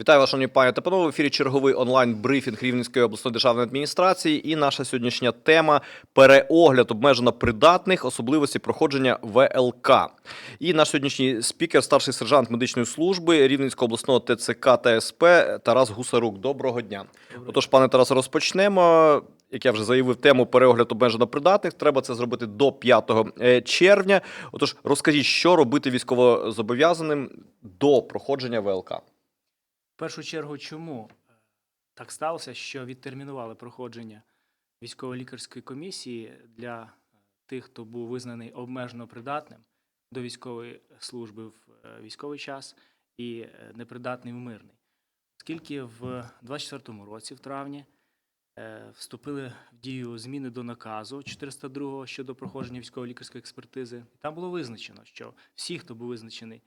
Вітаю вас, шановні пані та панове. В ефірі черговий онлайн-брифінг Рівненської обласної державної адміністрації. І наша сьогоднішня тема переогляд обмежено придатних особливості проходження ВЛК. І наш сьогоднішній спікер, старший сержант медичної служби Рівненського обласного ТЦК та СП Тарас Гусарук. Доброго дня. Отож, пане Тарасе, розпочнемо. Як я вже заявив, тему переогляд обмежено придатних. Треба це зробити до 5 е, червня. Отож, розкажіть, що робити військовозобов'язаним до проходження ВЛК. Першу чергу, чому е, так сталося, що відтермінували проходження військово-лікарської комісії для е, тих, хто був визнаний обмежено придатним до військової служби в е, військовий час і непридатний в мирний. Оскільки в 24-му році, в травні, вступили в дію зміни до наказу 402 щодо проходження військово-лікарської експертизи, там було визначено, що всі, хто був визначений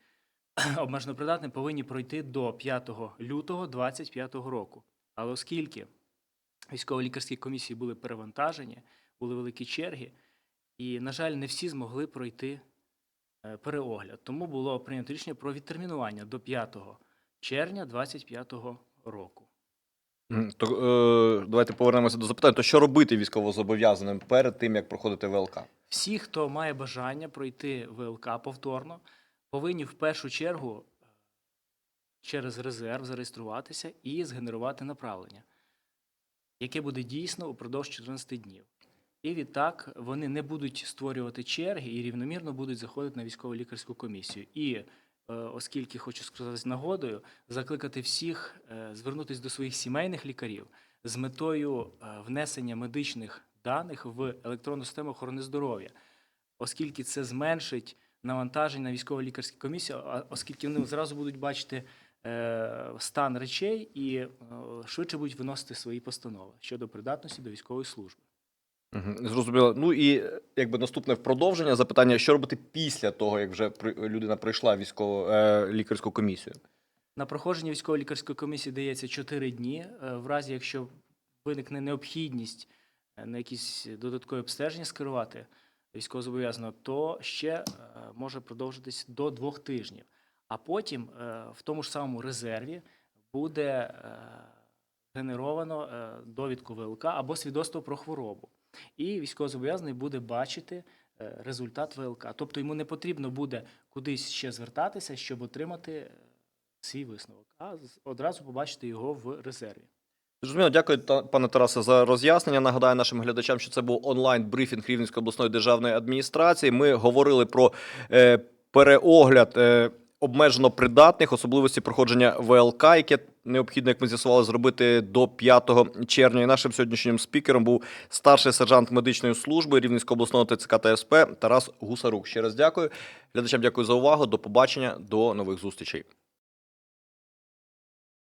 обмежено придатним повинні пройти до 5 лютого 2025 року. Але оскільки військово-лікарські комісії були перевантажені, були великі черги, і, на жаль, не всі змогли пройти е, переогляд. Тому було прийнято рішення про відтермінування до 5 червня 2025 року. То е, давайте повернемося до запитання. То що робити військовозобов'язаним перед тим, як проходити ВЛК? Всі, хто має бажання пройти ВЛК повторно, повинні в першу чергу е, через резерв зареєструватися і згенерувати направлення, яке буде дійсно упродовж 14 днів. І відтак вони не будуть створювати черги і рівномірно будуть заходити на військово лікарську комісію. І е, оскільки хочу сказати нагодою, закликати всіх е, звернутися до своїх сімейних лікарів з метою внесення медичних даних в електронну систему охорони здоров'я, оскільки це зменшить навантаження на військово-лікарські комісії, оскільки вони зразу будуть бачити е, стан речей і е, швидше будуть виносити свої постанови щодо придатності до військової служби. Зрозуміло. Ну і е, якби наступне в продовження запитання: що робити після того, як вже людина пройшла військово лікарську комісію? На проходження військово-лікарської комісії дається 4 дні. В разі, якщо виникне необхідність на якісь додаткові обстеження скерувати військовозобов'язаного, то ще е, може продовжитись до двох тижнів. А потім е, в тому ж самому резерві буде е, генеровано довідку ВЛК або свідоцтво про хворобу. І військовозобов'язаний буде бачити результат ВЛК. Тобто йому не потрібно буде кудись ще звертатися, щоб отримати свій висновок, а одразу побачити його в резерві. Зрозуміло, дякую, пане Тарасе, за роз'яснення. Нагадаю нашим глядачам, що це був онлайн-брифінг Рівненської обласної державної адміністрації. Ми говорили про е, переогляд е, обмежено придатних, особливості проходження ВЛК, яке необхідно, як ми з'ясували, зробити до 5 червня. І нашим сьогоднішнім спікером був старший сержант медичної служби Рівненського обласного ТЦК та СП Тарас Гусарук. Ще раз дякую. Глядачам дякую за увагу. До побачення, до нових зустрічей.